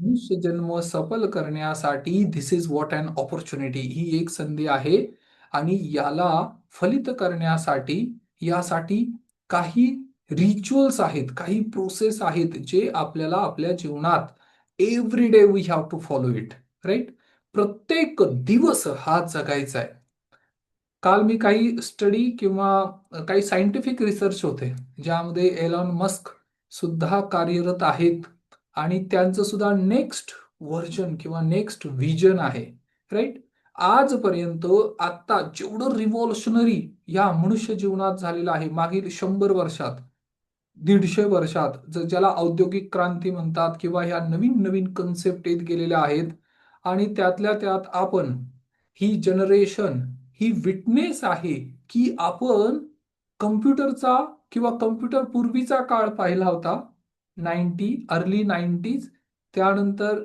मनुष्य जन्म सफल करण्यासाठी this is what an opportunity ही एक संधी आहे आणि याला फलित करण्यासाठी यासाठी काही रिच्युअल्स आहेत काही प्रोसेस आहेत जे आपल्याला आपल्या जीवनात every day we have to follow it right प्रत्येक दिवस हा जगायचा आहे. काल मी काही स्टडी किंवा काही सायंटिफिक रिसर्च होते ज्यामध्ये एलॉन मस्क सुद्धा कार्यरत आहेत. आणि त्यांचं सुद्धा नेक्स्ट व्हर्जन किंवा नेक्स्ट व्हिजन आहे राईट आजपर्यंत आता जेवढं रिव्हॉल्युशनरी या मनुष्य जीवनात झालेलं आहे मागील शंभर वर्षात दीडशे वर्षात जर ज्याला औद्योगिक क्रांती म्हणतात किंवा ह्या नवीन नवीन कन्सेप्ट येत गेलेल्या आहेत आणि त्यातल्या त्यात आपण ही जनरेशन ही विटनेस आहे की आपण कम्प्युटरचा किंवा कम्प्युटर पूर्वीचा काळ पाहिला होता नाईन्टी अर्ली नाईन्टीज त्यानंतर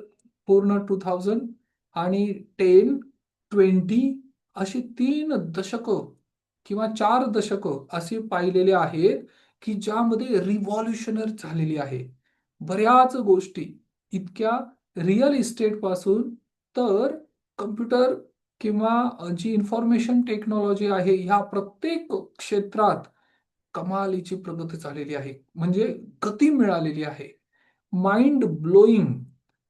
पूर्ण टू थाउजंड आणि टेन ट्वेंटी अशी तीन दशकं किंवा चार दशकं असे पाहिलेले आहेत की ज्यामध्ये रिव्हॉल्युशनर झालेली आहे. बऱ्याच गोष्टी. इतक्या रिअल इस्टेटपासून तर कम्प्युटर किंवा जी इन्फॉर्मेशन टेक्नॉलॉजी आहे ह्या प्रत्येक क्षेत्रात कमालीची प्रगती झालेली आहे. म्हणजे गती मिळालेली आहे. माइंड ब्लोईंग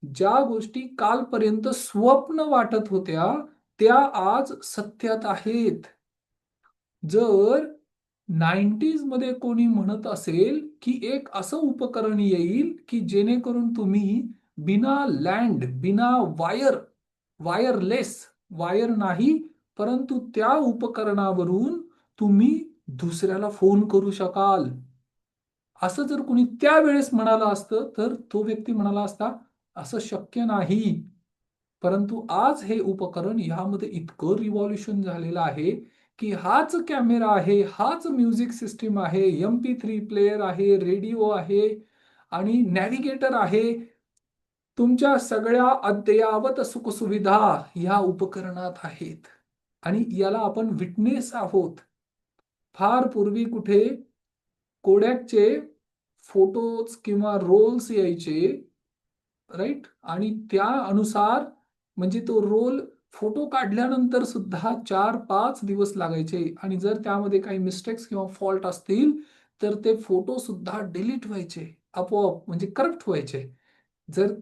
ज्या गोष्टी कालपर्यंत स्वप्न वाटत होत्या त्या आज सत्यात आहेत. जर नाईन्टीजमध्ये कोणी म्हणत असेल की एक असं उपकरण येईल की जेणेकरून तुम्ही बिना लँड बिना वायर वायरलेस वायर नाही परंतु त्या उपकरणावरून तुम्ही दुसऱ्याला फोन करू शकाल. असं जर कोणी त्यावेळेस म्हणाला असतं तर तो व्यक्ती म्हणाला असता असं शक्य नाही. परंतु आज हे उपकरण यामध्ये इतकं रिव्हॉल्युशन झालेलं आहे की हाच कॅमेरा आहे हाच म्युझिक सिस्टीम आहे एम पी थ्री प्लेयर आहे रेडिओ आहे आणि नॅव्हिगेटर आहे. तुमच्या सगळ्या अद्ययावत सुखसुविधा ह्या उपकरणात आहेत आणि याला आपण विटनेस आहोत. फार पूर्वी कुठे कोडॅकचे फोटोज किंवा रोल्स यायचे राईट आणि त्या अनुसार म्हणजे तो रोल फोटो काढल्यानंतर सुद्धा चार पाच दिवस लागायचे. आणि जर त्यामध्ये काही मिस्टेक्स किंवा फॉल्ट असतील तर ते फोटो सुद्धा डिलीट व्हायचे. आपोआप म्हणजे करप्ट व्हायचे. जर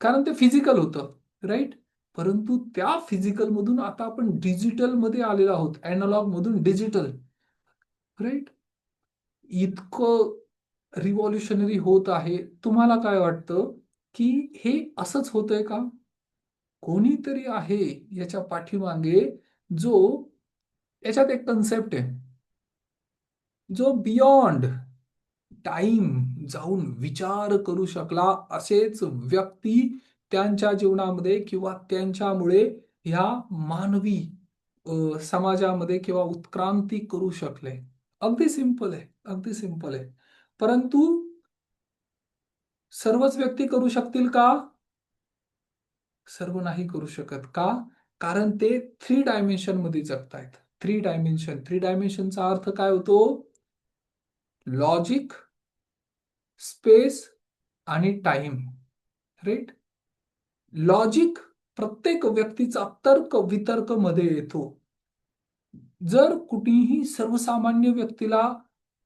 कारण ते फिजिकल होतं राईट परंतु त्या फिजिकल मधून आता आपण डिजिटलमध्ये आलेलो आहोत. अॅनालॉग मधून डिजिटल राईट? इतकं रिव्हॉल्युशनरी होत आहे. तुम्हाला काय वाटतं की हे असंच होतंय का? कोणीतरी आहे याच्या पाठीमागे जो याच्यात एक कन्सेप्ट आहे. जो बियॉन्ड टाइम जाऊन विचार करू शकला असेच व्यक्ती त्यांच्या जीवनामध्ये किंवा त्यांच्यामुळे ह्या मानवी समाजामध्ये किंवा उत्क्रांती करू शकले. अगदी सिंपल आहे अगदी सिंपल आहे. परंतु सर्वच व्यक्ती करू शकतील का? सर्व नाही करू शकत. का? कारण ते थ्री डायमेन्शनमध्ये जगतायत. थ्री डायमेन्शन थ्री डायमेन्शनचा अर्थ काय होतो? लॉजिक स्पेस आणि टाइम राईट लॉजिक प्रत्येक व्यक्तीचा तर्क वितर्कमध्ये येतो. जर कुठेही सर्वसामान्य व्यक्तीला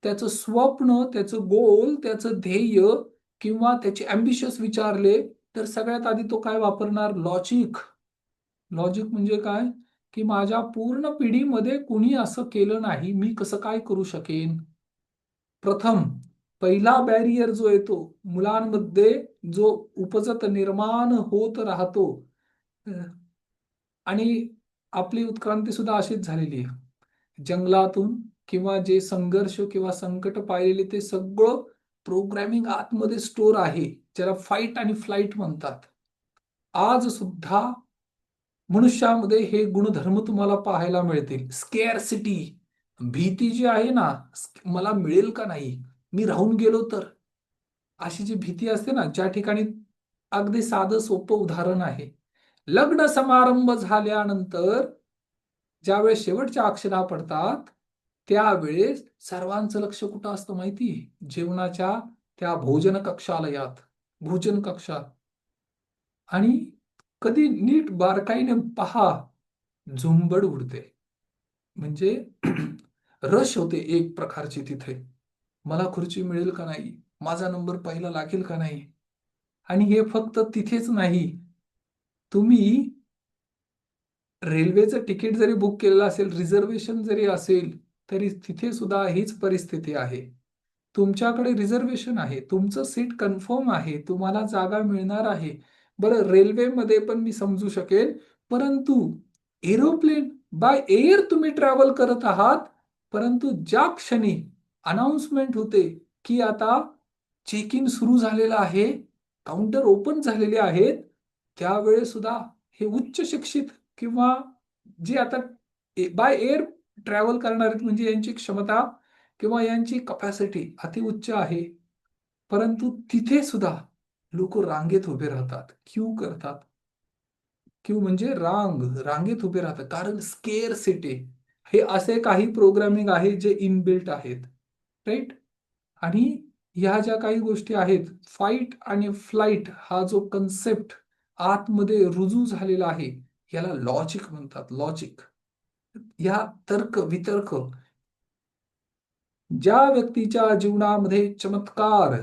त्याचं स्वप्न त्याचं गोल त्याचं ध्येय किंवा त्याचे अम्बिशियस विचारले तर सगळ्यात आधी तो काय वापरणार? लॉजिक लॉजिक म्हणजे काय? की माझ्या पूर्ण पिढीमध्ये कुणी असं केलं नाही मी कसं काय करू शकेन? प्रथम पहिला बॅरियर जो येतो मुलांमध्ये जो उपजत निर्माण होत राहतो आणि आपली उत्क्रांती सुद्धा अशीच झालेली आहे. जंगलातून किंवा जे संघर्ष किंवा संकट पाहिलेले ते सगळं प्रोग्रॅमिंग आतमध्ये स्टोर आहे. ज्याला फाईट आणि फ्लाईट म्हणतात. आज सुद्धा मनुष्यामध्ये हे गुणधर्म तुम्हाला पाहायला मिळतील. स्केअर सिटी भीती जी आहे ना मला मिळेल का नाही? मी राहून गेलो तर. अशी जी भीती असते ना ज्या ठिकाणी अगदी साधं सोपं उदाहरण आहे. लग्न समारंभ झाल्यानंतर ज्यावेळेस शेवटच्या अक्षरा पडतात त्यावेळेस सर्वांचं लक्ष कुठं असतं माहिती? जेवणाच्या त्या भोजन कक्षालयात भोजन कक्षात आणि कधी नीट बारकाईने पहा झुंबड उडते. म्हणजे रश होते एक प्रकारची तिथे. मला खुर्ची मिळेल का नाही? माझा नंबर पहिला लागेल का नाही? आणि हे फक्त तिथेच नाही तुम्ही रेल्वेचं तिकीट जरी बुक केलेलं असेल रिझर्वेशन जरी असेल तरी तिथे सुद्धा हीच परिस्थिती आहे. तुमच्याकडे रिझर्वेशन आहे तुमचं सीट कन्फर्म आहे तुम्हाला जागा मिळणार आहे. बरं रेल्वेमध्ये पण मी समजू शकेल परंतु एरोप्लेन बाय एअर तुम्ही ट्रॅव्हल करत आहात परंतु ज्या क्षणी अनाउन्समेंट होते की आता चेक इन सुरू झालेलं आहे काउंटर ओपन झालेले आहेत त्यावेळेस सुद्धा हे उच्च शिक्षित किंवा जे आता बाय एअर ट्रॅव्हल करणार आहेत म्हणजे यांची क्षमता किंवा यांची कपॅसिटी अति उच्च आहे. परंतु तिथे सुद्धा लोक रांगेत उभे राहतात क्यू करतात. क्यू म्हणजे रांग रांगेत उभे राहतात. कारण स्केअर सिटी हे असे काही प्रोग्रामिंग आहे जे इनबिल्ट आहेत. राईट आणि ह्या ज्या काही गोष्टी आहेत फाईट आणि फ्लाईट हा जो कन्सेप्ट आतमध्ये रुजू झालेला आहे. याला लॉजिक म्हणतात लॉजिक या तर्क वितर्क. ज्या व्यक्तीच्या जीवनामध्ये चमत्कार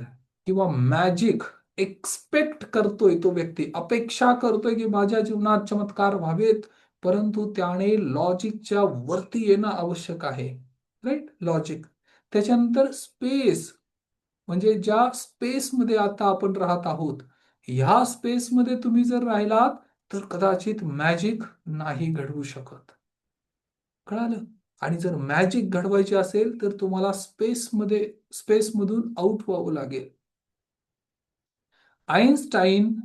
किंवा मॅजिक एक्सपेक्ट करतोय तो व्यक्ती अपेक्षा करतोय की माझ्या जीवनात चमत्कार व्हावेत परंतु त्याने लॉजिकच्या वरती येणं आवश्यक आहे. राईट लॉजिक त्याच्यानंतर स्पेस म्हणजे ज्या स्पेसमध्ये आता आपण राहत आहोत ह्या स्पेसमध्ये तुम्ही जर राहिलात तर कदाचित मॅजिक नाही घडवू शकत. कळालं? आणि जर मॅजिक घडवायची असेल तर तुम्हाला स्पेसमध्ये स्पेसमधून आउट व्हावं लागेल. आईन्स्टाईन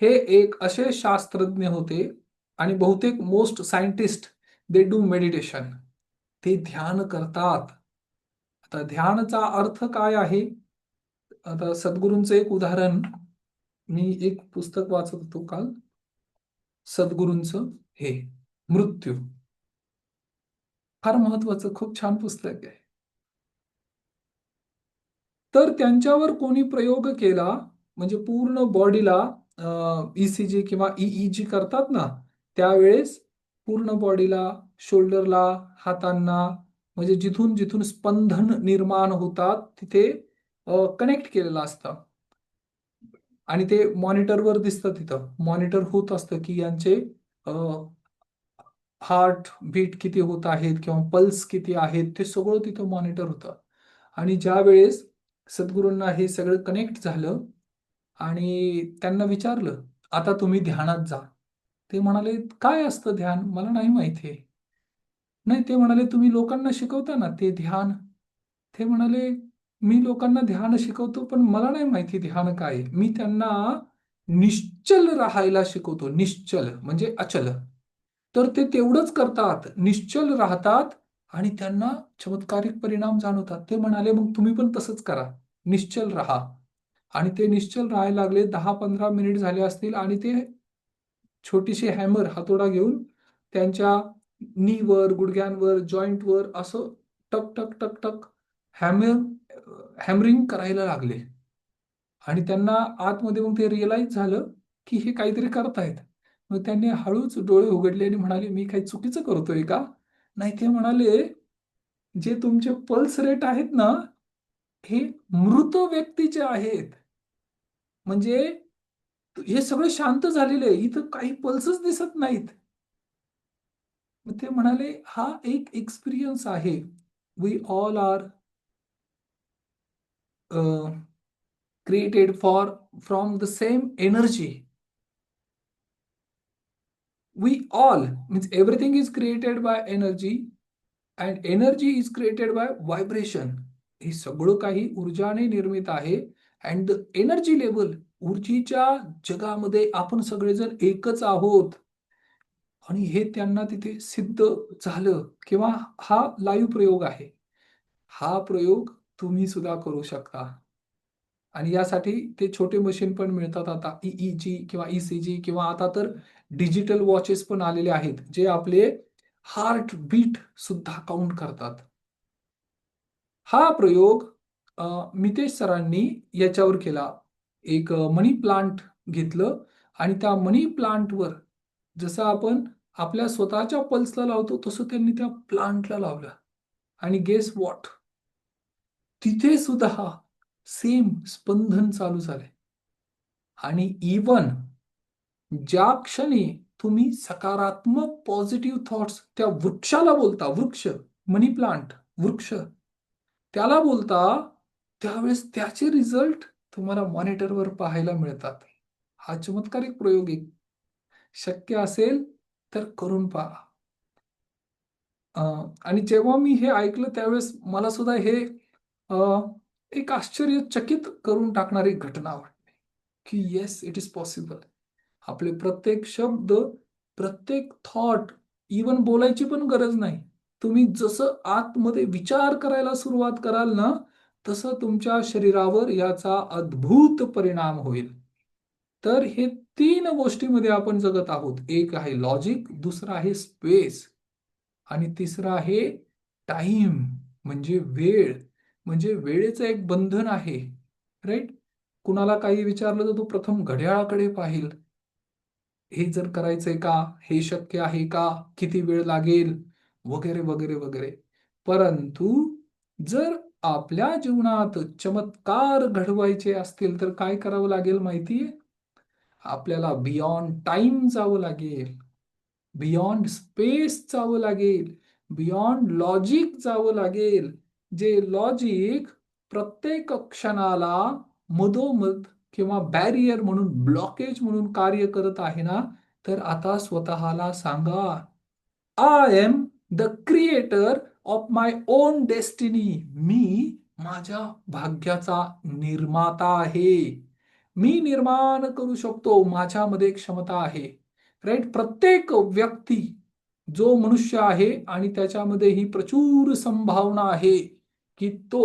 हे एक असे शास्त्रज्ञ होते आणि बहुतेक most scientist they do meditation ते ध्यान करतात. आता ध्यानचा अर्थ काय आहे? आता सद्गुरूंचं एक उदाहरण. मी एक पुस्तक वाचत होतो काल. सद्गुरूंच हे मृत्यू. फार महत्वाचं खूप छान पुस्तक आहे. तर त्यांच्यावर कोणी प्रयोग केला म्हणजे पूर्ण बॉडीला ईसीजी किंवा ईईजी करतात ना त्यावेळेस पूर्ण बॉडीला शोल्डरला हातांना म्हणजे जिथून जिथून स्पंदन निर्माण होतात तिथे कनेक्ट केलेलं असतं. आणि ते मॉनिटरवर दिसतं तिथं. मॉनिटर होत असतं की यांचे हार्ट बीट किती होत आहेत किंवा पल्स किती आहेत ते सगळं तिथं मॉनिटर होतं. आणि ज्या वेळेस सद्गुरूंना हे सगळं कनेक्ट झालं आणि त्यांना विचारलं आता तुम्ही ध्यानात जा. ते म्हणाले काय असतं ध्यान? मला नाही माहिती आहे नाही ते म्हणाले तुम्ही लोकांना शिकवता ना ते ध्यान. ते म्हणाले मी लोकांना ध्यान शिकवतो पण मला नाही माहिती ध्यान काय मी त्यांना निश्चल राहायला शिकवतो निश्चल म्हणजे अचल. तर ते तेवढंच करतात निश्चल राहतात आणि त्यांना चमत्कारिक परिणाम जाणवतात. ते म्हणाले मग तुम्ही पण तसंच करा. निश्चल राहा. आणि ते निश्चल राहायला लागले. दहा पंधरा मिनिट झाले असतील आणि ते छोटीशी हॅमर हातोडा घेऊन त्यांच्या नीवर गुडघ्यांवर जॉईंटवर असं टक टक टक टक हॅमर हॅमरिंग करायला लागले. आणि त्यांना आतमध्ये मग ते रिअलाइज झालं की हे काहीतरी करतायत. मग त्यांनी हळूच डोळे उघडले आणि म्हणाले मी काही चुकीचं करतोय का? नाही ते म्हणाले जे तुमचे पल्स रेट आहेत ना हे मृत व्यक्तीचे आहेत. म्हणजे हे सगळं शांत झालेले इथं काही पल्सच दिसत नाहीत. ते म्हणाले हा एक एक्सपिरियन्स आहे. We all are created for from the same energy we all means everything is created by energy and energy is created by vibration हे सगळं काही ऊर्जाने निर्मित आहे अँड द एनर्जी लेवल ऊर्जेच्या जगामध्ये आपण सगळेजण एकच आहोत आणि हे त्यांना तिथे सिद्ध झालं किंवा हा लाईव्ह प्रयोग आहे हा प्रयोग तुम्ही सुद्धा करू शकता. आणि यासाठी ते छोटे मशीन पण मिळतात आता. ईईजी किंवा ईसीजी किंवा आता तर डिजिटल वॉचेस पण आलेले आहेत जे आपले हार्ट बीट सुद्धा काउंट करतात. हा प्रयोग मितेश सरांनी याच्यावर केला. एक मनी प्लांट घेतलं आणि त्या मनी प्लांटवर जसं आपण आपल्या स्वतःच्या पल्सला लावतो तसं त्यांनी त्या प्लांटला लावलं. आणि गेस वॉट तिथे सुद्धा सेम स्पंदन चालू झाले आणि इवन ज्या क्षणी तुम्ही सकारात्मक पॉझिटिव्ह थॉट्स त्या वृक्षाला बोलता वृक्ष मनी प्लांट वृक्ष त्याला बोलता त्यावेळेस त्याचे रिझल्ट तुम्हाला मॉनिटरवर पाहायला मिळतात. हा चमत्कारिक प्रयोग आहे. शक्य असेल तर करून पहा. आणि जेव्हा मी हे ऐकलं त्यावेळेस मला सुद्धा हे एक आश्चर्यचकित करून टाकणारी घटना वाटते की येस इट इज पॉसिबल आपले प्रत्येक शब्द प्रत्येक थॉट इवन बोलायची पण गरज नाही. तुम्ही जसं आतमध्ये विचार करायला सुरुवात कराल ना तसं तुमच्या शरीरावर याचा अद्भुत परिणाम होईल. तर हे तीन गोष्टीमध्ये आपण जगत आहोत. एक आहे लॉजिक दुसरा आहे स्पेस आणि तिसरा आहे टाइम म्हणजे वेळ. म्हणजे वेळेचं एक बंधन आहे राईट कुणाला काही विचारलं तर तो प्रथम घड्याळाकडे पाहिल. हे जर करायचंय का? हे शक्य आहे का? किती वेळ लागेल? वगैरे वगैरे वगैरे. परंतु जर आपल्या जीवनात चमत्कार घडवायचे असतील तर काय करावं लागेल माहितीये? आपल्याला बियॉन्ड टाइम जावं लागेल. बियॉन्ड स्पेस जावं लागेल. बियॉन्ड लॉजिक जावं लागेल. जे लॉजिक प्रत्येक क्षणाला मधोमध किंवा बॅरियर म्हणून ब्लॉकेज म्हणून कार्य करत आहे ना तर आता स्वतःला सांगा I am the creator of my own destiny मी माझ्या भाग्याचा निर्माता आहे. मी निर्माण करू शकतो माझ्यामध्ये क्षमता आहे. राईट प्रत्येक व्यक्ती जो मनुष्य आहे आणि त्याच्यामध्ये ही प्रचूर संभावना आहे. की तो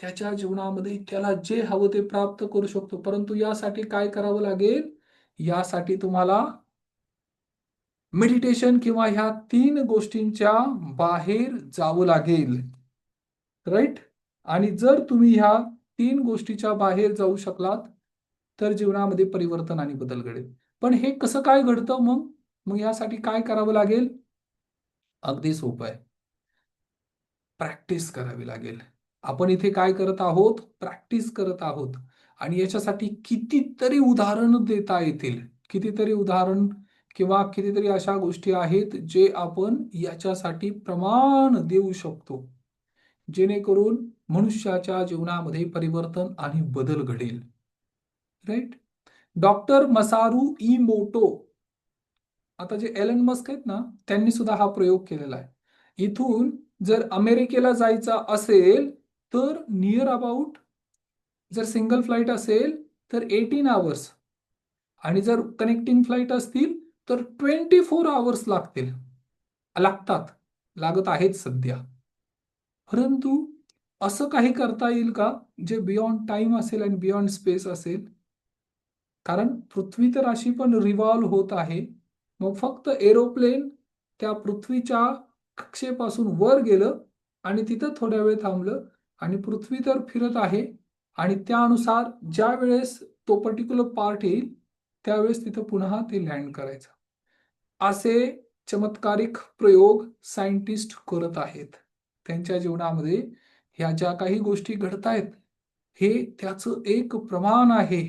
त्याच्या जीवनामध्ये त्याला जे हवं ते प्राप्त करू शकतो. परंतु यासाठी काय करावं लागेल? यासाठी तुम्हाला मेडिटेशन किंवा ह्या तीन गोष्टींच्या बाहेर जावं लागेल. राईट आणि जर तुम्ही ह्या तीन गोष्टीच्या बाहेर जाऊ शकलात तर जीवनामध्ये परिवर्तन आणि बदल घडेल. पण हे कसं काय घडतं मग? मग यासाठी काय करावं लागेल? अगदी सोपं आहे. प्रॅक्टिस करावी लागेल. आपण इथे काय करत आहोत? प्रॅक्टिस करत आहोत. आणि याच्यासाठी कितीतरी उदाहरण देता येतील. कितीतरी उदाहरण किंवा कितीतरी अशा गोष्टी आहेत जे आपण याच्यासाठी प्रमाण देऊ शकतो. जेणेकरून मनुष्याच्या जीवनामध्ये परिवर्तन आणि बदल घडेल. Right doctor Masaru Emoto आता जे एलन मस्क आहेत ना त्यांनी सुद्धा हा प्रयोग केलेला आहे. इथून जर अमेरिकेला जायचा असेल तर नियर अबाउट जर सिंगल फ्लाईट असेल तर एटीन आवर्स आणि जर कनेक्टिंग फ्लाईट असतील तर ट्वेंटी फोर आवर्स लागतील. लागतात. लागत आहेत सध्या. परंतु असं काही करता येईल का? जे बियॉन्ड टाइम असेल आणि बियॉन्ड स्पेस असेल? कारण पृथ्वी तर अशी पण रिव्हॉल्व होत आहे. मग फक्त एरोप्लेन त्या पृथ्वीच्या कक्षेपासून वर गेलं आणि तिथं थोड्या वेळ थांबलं आणि पृथ्वी तर फिरत आहे आणि त्यानुसार ज्या वेळेस तो पर्टिक्युलर पार्ट येईल त्यावेळेस तिथं पुन्हा ते लँड करायचं. असे चमत्कारिक प्रयोग सायंटिस्ट करत आहेत. त्यांच्या जीवनामध्ये ह्या ज्या काही गोष्टी घडतायत हे त्याचं एक प्रमाण आहे.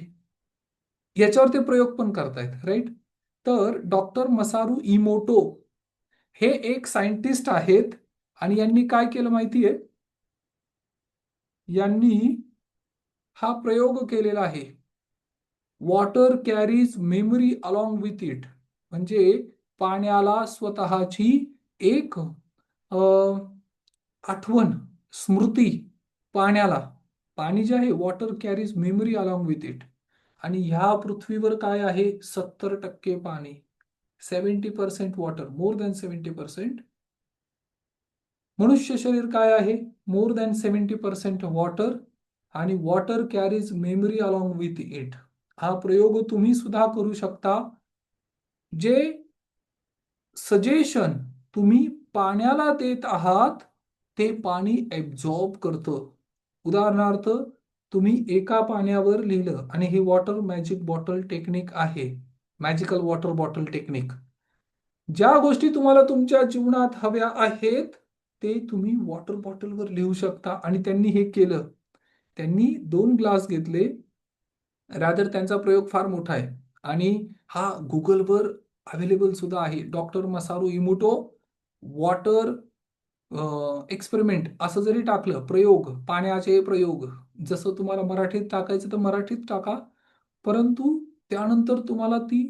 याच्यावर ते प्रयोग पण करतायत राईट तर डॉक्टर मसारू इमोटो हे एक सायंटिस्ट आहेत आणि यांनी काय केलं माहितीये? यांनी हा प्रयोग केलेला आहे. Water carries memory along with it म्हणजे पाण्याला स्वतःची एक आठवण स्मृती पाण्याला. पाणी जे आहे water carries memory along with it आणि ह्या पृथ्वीवर काय आहे? सत्तर टक्के पाणी. Seventy percent water more than seventy percent. मनुष्य शरीर काय आहे? More than seventy percent water आणि water carries memory along with it. हा प्रयोग तुम्ही सुद्धा करू शकता जे सजेशन तुम्ही पाण्याला देत आहात ते पाणी ऍब्झॉर्ब करतं. उदाहरणार्थ तुम्ही एका पाण्यावर लिहिलं आणि ही वॉटर मॅजिक बॉटल टेक्निक आहे. मॅजिकल वॉटर बॉटल टेक्निक ज्या गोष्टी तुम्हाला तुमच्या जीवनात हव्या आहेत ते तुम्ही वॉटर बॉटलवर लिहू शकता. आणि त्यांनी हे केलं. त्यांनी दोन ग्लास घेतले. रॅदर त्यांचा प्रयोग फार मोठा आहे. आणि हा गुगलवर अवेलेबल सुद्धा आहे. Doctor Masaru Emoto water experiment असं जरी टाकलं प्रयोग पाण्याचे प्रयोग जसं तुम्हाला मराठीत टाकायचं तर मराठीत टाका. परंतु त्यानंतर तुम्हाला ती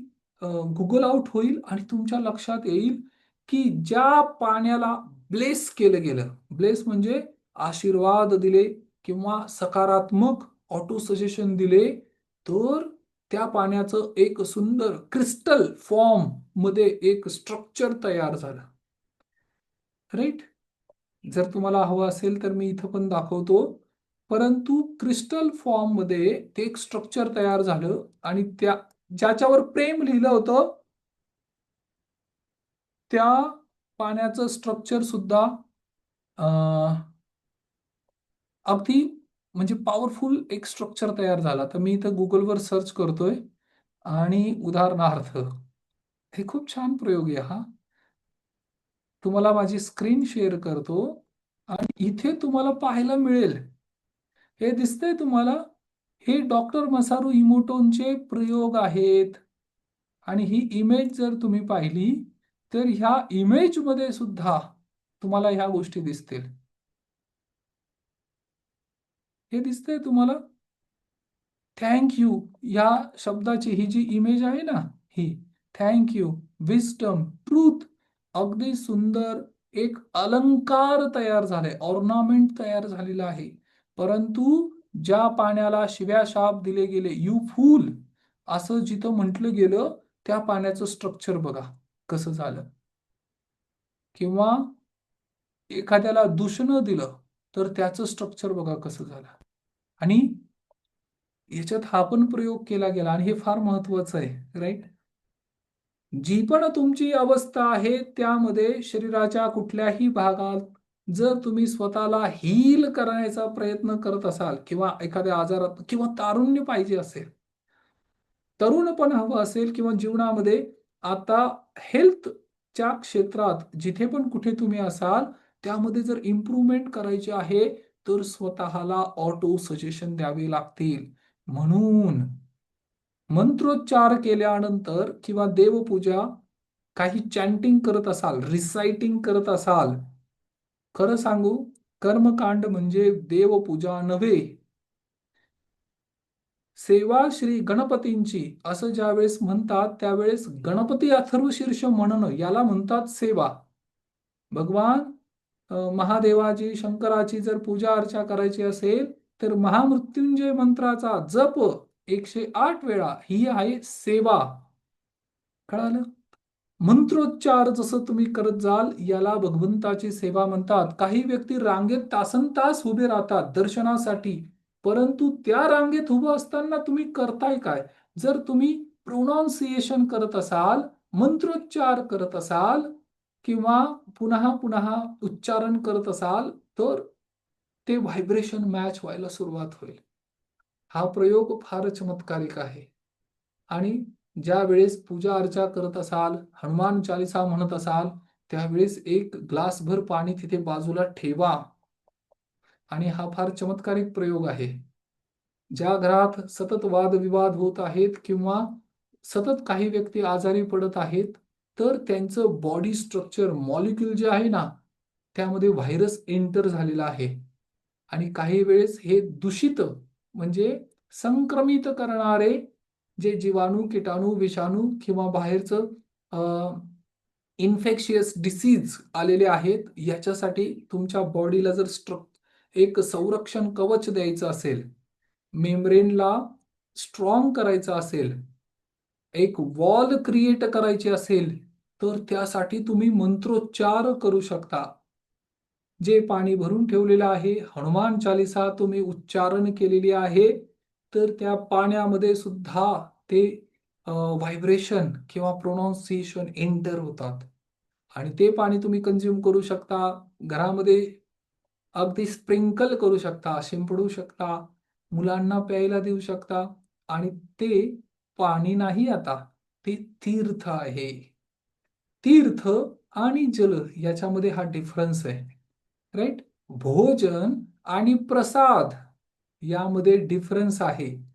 गुगल आउट होईल आणि तुमच्या लक्षात येईल की ज्या पाण्याला ब्लेस केलं गेलं. ब्लेस म्हणजे आशीर्वाद दिले किंवा सकारात्मक ऑटो सजेशन दिले तर त्या पाण्याचं एक सुंदर क्रिस्टल फॉर्ममध्ये एक स्ट्रक्चर तयार झालं. राईट जर तुम्हाला हवं असेल तर मी इथं पण दाखवतो. परंतु क्रिस्टल फॉर्ममध्ये ते एक स्ट्रक्चर तयार झालं आणि त्या ज्याच्यावर प्रेम लिहिलं होतं त्या पाण्याचं स्ट्रक्चर सुद्धा अगदी म्हणजे पॉवरफुल एक स्ट्रक्चर तयार झाला. तर मी इथं गुगलवर सर्च करतोय आणि उदाहरणार्थ हे खूप छान प्रयोग आहे हा. तुम्हाला माझी स्क्रीन शेअर करतो आणि इथे तुम्हाला पाहायला मिळेल हे दिसतंय तुम्हाला हे डॉक्टर मसारू इमोटोनचे प्रयोग आहेत. आणि ही इमेज जर तुम्ही पाहिली तर ह्या इमेजमध्ये सुद्धा तुम्हाला ह्या गोष्टी दिसतील. हे दिसतंय तुम्हाला? थँक यू या शब्दाची ही जी इमेज आहे ना ही. थँक यू विस्टम ट्रूथ अगदी सुंदर एक अलंकार तयार झालाय. ऑर्नामेंट तयार झालेला आहे. परंतु ज्या पाण्याला शिव्या शाप दिले गेले यू फूल असं जिथं म्हटलं गेलं त्या पाण्याचं स्ट्रक्चर बघा कसं झालं. किंवा एखाद्याला दूषण दिलं तर त्याचं स्ट्रक्चर बघा कसं झालं. आणि याच्यात हा पण प्रयोग केला गेला आणि हे फार महत्वाचं आहे राईट जी पण तुमची अवस्था आहे त्यामध्ये शरीराच्या कुठल्याही भागात जर तुम्ही स्वतःला हील करण्याचा प्रयत्न करत असाल किंवा एखाद्या आजारात किंवा तारुण्य पाहिजे असेल तरुण पण हवं असेल किंवा जीवनामध्ये आता हेल्थच्या क्षेत्रात जिथे पण कुठे तुम्ही असाल त्यामध्ये जर इम्प्रूव्हमेंट करायची आहे तर स्वतःला ऑटो सजेशन द्यावे लागतील. म्हणून मंत्रोच्चार केल्यानंतर किंवा देवपूजा काही चॅन्टिंग करत असाल रिसायटिंग करत असाल खरं सांगू कर्मकांड म्हणजे देवपूजा नव्हे. सेवा श्री गणपतींची असं ज्यावेळेस म्हणतात त्यावेळेस गणपती अथर्व शीर्ष म्हणणं याला म्हणतात सेवा. भगवान महादेवाची शंकराची जर पूजा अर्चा करायची असेल तर महामृत्युंजय मंत्राचा जप एकशे आठ वेळा ही आहे सेवा. कळालं? मंत्रोच्चार जसं तुम्ही करत जाल याला भगवंताची सेवा म्हणतात. काही व्यक्ती रांगेत तासन तास उभे राहतात दर्शनासाठी परंतु त्या रांगेत उभं असताना तुम्ही करताय काय? जर तुम्ही प्रोनाऊन्सिएशन करत असाल मंत्रोच्चार करत असाल किंवा पुन्हा पुन्हा उच्चारण करत असाल तर ते व्हायब्रेशन मॅच व्हायला सुरुवात होईल. हा प्रयोग फार चमत्कारिक आहे. आणि ज्या वेळेस पूजा अर्चा करत असाल हनुमान चालिसा म्हणत असाल त्यावेळेस एक ग्लासभर पाणी तिथे बाजूला ठेवा. आणि हा फार चमत्कारिक प्रयोग आहे. ज्या घरात सतत वादविवाद होत आहेत किंवा सतत काही व्यक्ती आजारी पडत आहेत तर त्यांचं बॉडी स्ट्रक्चर मॉलिक्युल जे आहे ना त्यामध्ये व्हायरस एंटर झालेला आहे. आणि काही वेळेस हे दूषित म्हणजे संक्रमित करणारे जे जीवाणू किटाणू विषाणू किंवा बाहेरचं इन्फेक्शियस डिसीज आलेले आहेत याच्यासाठी तुमच्या बॉडीला जर स्ट्रक एक संरक्षण कवच द्यायचं असेल मेम्ब्रेनला स्ट्रॉंग करायचं असेल एक वॉल क्रिएट करायची असेल तर त्यासाठी तुम्ही मंत्रोच्चार करू शकता. जे पाणी भरून ठेवलेलं आहे हनुमान चालिसा तुम्ही उच्चारण केलेली आहे तर त्या पाण्यामध्ये सुद्धा ते व्हायब्रेशन किंवा प्रोनाऊन्सिएशन एंटर होतात. आणि ते पाणी तुम्ही कन्झ्युम करू शकता घरामध्ये अगदी स्प्रिंकल करू शकता शिंपडू शकता मुलांना प्यायला देऊ शकता आणि ते पाणी नाही आता ते तीर्थ आहे. तीर्थ आणि जल याच्यामध्ये हा डिफरन्स आहे. राईट भोजन आणि प्रसाद यामध्ये डिफरन्स आहे.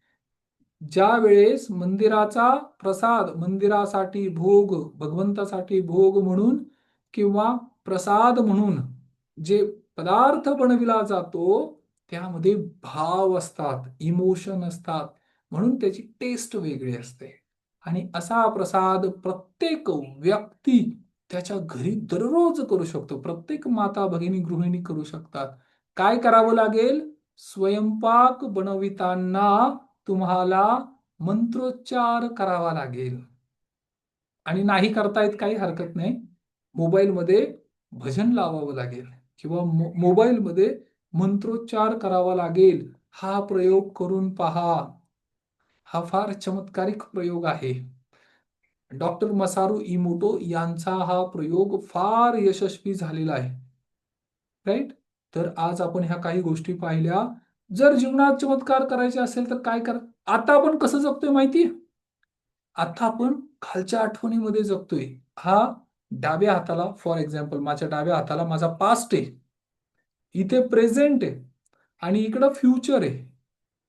ज्या वेळेस मंदिराचा प्रसाद मंदिरासाठी भोग भगवंतासाठी भोग म्हणून किंवा प्रसाद म्हणून जे पदार्थ बनविला जातो त्यामध्ये भाव असतात इमोशन असतात म्हणून त्याची टेस्ट वेगळी असते. आणि असा प्रसाद प्रत्येक व्यक्ती त्याच्या घरी दररोज करू शकतो. प्रत्येक माता भगिनी गृहिणी करू शकतात. काय करावं लागेल? स्वयंपाक बनविताना तुम्हाला मंत्रोच्चार करावा लागेल. आणि नाही करतायत काही हरकत नाही. मोबाईलमध्ये भजन लावावं लागेल किंवा मोबाईलमध्ये मंत्रोच्चार करावा लागेल. हा प्रयोग करून पहा. हा फार चमत्कारिक प्रयोग आहे. डॉक्टर मसारू इमोटो यांचा हा प्रयोग फार यशस्वी झालेला आहे. राईट? तर आज आपण ह्या काही गोष्टी पाहिल्या. जर जीवनात चमत्कार करायचे असेल तर काय कर? आता आपण कसं जगतोय माहिती आता आपण खालच्या आठवणीमध्ये जगतोय. हा डाव्या हाताला फॉर एक्झाम्पल माझ्या डाव्या हाताला माझा पास्ट आहे. इथे प्रेझेंट आहे. आणि इकडं फ्युचर आहे.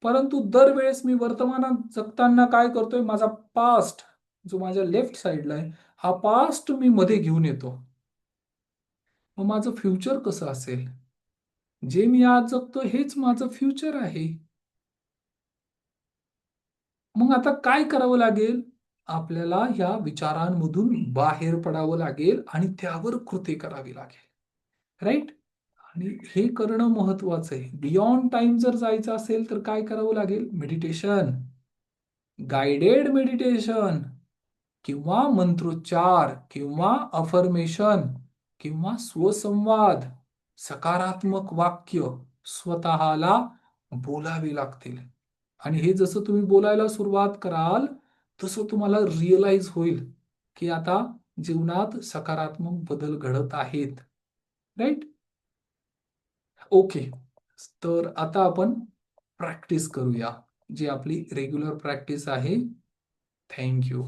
परंतु दरवेळेस मी वर्तमानात जगताना काय करतोय? माझा पास्ट जो माझ्या लेफ्ट साईडला आहे हा पास्ट मी मध्ये घेऊन येतो. मग माझं फ्युचर कसं असेल? जे मी आज जगतो हेच माझं फ्युचर आहे. मग आता काय करावं लागेल? आपल्याला या विचारांमधून बाहेर पडावं लागेल आणि त्यावर कृती करावी लागेल. राईट आणि हे करणं महत्वाचं आहे. बियॉन्ड टाइम जर जायचं असेल तर काय करावं लागेल? मेडिटेशन गायडेड मेडिटेशन किंवा मंत्रोच्चार किंवा अफर्मेशन किंवा स्वसंवाद. सकारात्मक वाक्य स्वतःला बोलावी लागतील. आणि हे जसं तुम्ही बोलायला सुरुवात कराल तसं तुम्हाला रिअलाइज होईल की आता जीवनात सकारात्मक बदल घडत आहेत. राईट ओके तर आता आपण प्रॅक्टिस करूया. जी आपली रेग्युलर प्रॅक्टिस आहे. थँक्यू